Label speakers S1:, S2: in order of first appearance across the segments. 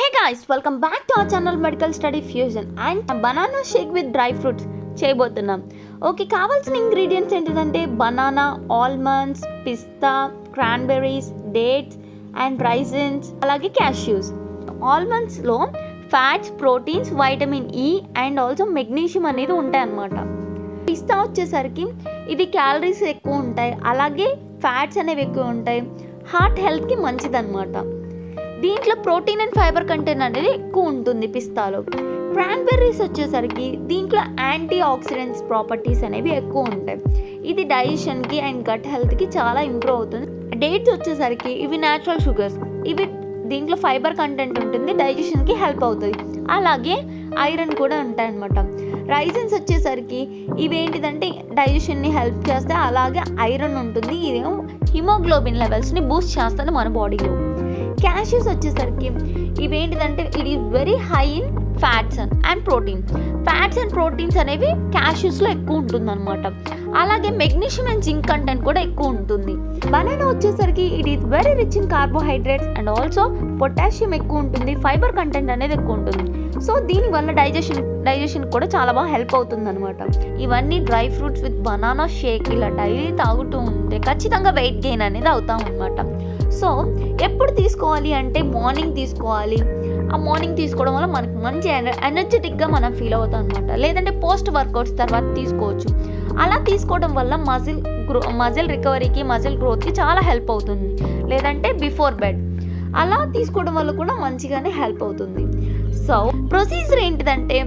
S1: Hey guys welcome back to our channel medical study fusion and banana shake with dry fruits చేయబోతున్నాం. Okay కావాల్సిన ingredients ఏంటంటే banana almonds pista cranberries dates and raisins అలాగే cashews ఆల్మండ్స్లో fats proteins vitamin E and also magnesium అనేది ఉంటాయన్నమాట. పిస్తా వచ్చేసరికి ఇది calories ఎక్కువ ఉంటాయి అలాగే ఫ్యాట్స్ అనేవి ఎక్కువ ఉంటాయి. హార్ట్ హెల్త్కి మంచిదన్నమాట. దీంట్లో ప్రోటీన్ అండ్ ఫైబర్ కంటెంట్ అనేది ఎక్కువ ఉంటుంది పిస్తాలో. క్రాన్బెర్రీస్ వచ్చేసరికి దీంట్లో యాంటీ ఆక్సిడెంట్స్ ప్రాపర్టీస్ అనేవి ఎక్కువ ఉంటాయి. ఇది డైజెషన్కి అండ్ గట్ హెల్త్కి చాలా ఇంప్రూవ్ అవుతుంది. డేట్స్ వచ్చేసరికి ఇవి న్యాచురల్ షుగర్స్ ఇవి దీంట్లో ఫైబర్ కంటెంట్ ఉంటుంది డైజెషన్కి హెల్ప్ అవుతుంది అలాగే ఐరన్ కూడా ఉంటాయన్నమాట. రైజన్స్ వచ్చేసరికి ఇవేంటిదంటే డైజెషన్ని హెల్ప్ చేస్తే అలాగే ఐరన్ ఉంటుంది. ఇదేమో హిమోగ్లోబిన్ లెవెల్స్ని బూస్ట్ చేస్తుంది మన బాడీలో. క్యాష్యూస్ వచ్చేసరికి ఇవేంటిదంటే it is very high in fats and protein fats and proteins అనేవి క్యాష్యూస్లో ఎక్కువ ఉంటుందన్నమాట. అలాగే మెగ్నీషియం అండ్ జింక్ కంటెంట్ కూడా ఎక్కువ ఉంటుంది. బనానా వచ్చేసరికి it is very rich in carbohydrates and also potassium ఎక్కువ ఉంటుంది. ఫైబర్ కంటెంట్ అనేది ఎక్కువ ఉంటుంది. సో దీనివల్ల డైజెషన్ డైజెషన్ కూడా చాలా బాగా హెల్ప్ అవుతుంది అనమాట ఇవన్నీ dry fruits with banana shake ఇలా డైలీ తాగుతూ ఉంటే ఖచ్చితంగా వెయిట్ గెయిన్ అనేది అవుతాం అనమాట సో ఎప్పుడు తీసుకోవాలి అంటే మార్నింగ్ తీసుకోవాలి. ఆ మార్నింగ్ తీసుకోవడం వల్ల మనకు మంచి ఎనర్జెటిక్గా మనం ఫీల్ అవుతాం అనమాట లేదంటే పోస్ట్ వర్కౌట్స్ తర్వాత తీసుకోవచ్చు. అలా తీసుకోవడం వల్ల మజిల్ గ్రో మజిల్ రికవరీకి మజిల్ గ్రోత్కి చాలా హెల్ప్ అవుతుంది. లేదంటే బిఫోర్ బెడ్. అలా తీసుకోవడం వల్ల కూడా మంచిగానే హెల్ప్ అవుతుంది. సో ప్రొసీజర్ ఏంటిదంటే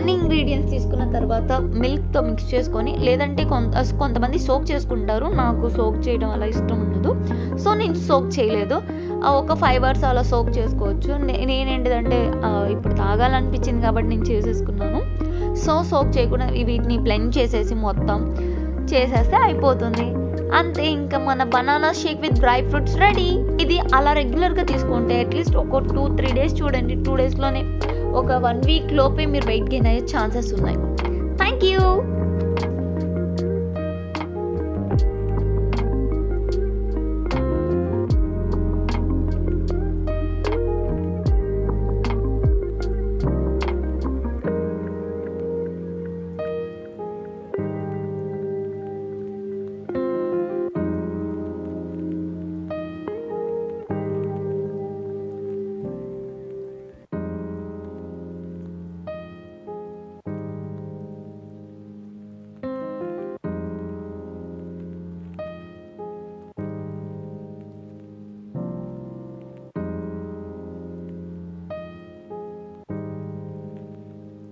S1: అన్ని ఇంగ్రీడియంట్స్ తీసుకున్న తర్వాత మిల్క్తో మిక్స్ చేసుకొని లేదంటే కొంత కొంతమంది సోక్ చేసుకుంటారు. నాకు సోక్ చేయడం అలా ఇష్టం ఉండదు. సో నేను సోక్ చేయలేదు. ఒక ఫైవ్ అవర్స్ అలా సోక్ చేసుకోవచ్చు. నే- నేనేంటిదంటే ఇప్పుడు తాగాలనిపించింది కాబట్టి నేను చేసేసుకున్నాను. సో సోక్ చేయకుండా వీటిని బ్లెండ్ చేసేసి మొత్తం చేసేస్తే అయిపోతుంది. అంతే ఇంకా మన banana shake with dry fruits ready ఇది అలా రెగ్యులర్గా తీసుకుంటే అట్లీస్ట్ ఒక టూ త్రీ డేస్ చూడండి. టూ డేస్లోనే ఒక వన్ వీక్ లోపే మీరు వెయిట్ గెయిన్ అయ్యే ఛాన్సెస్ ఉన్నాయి. Thank you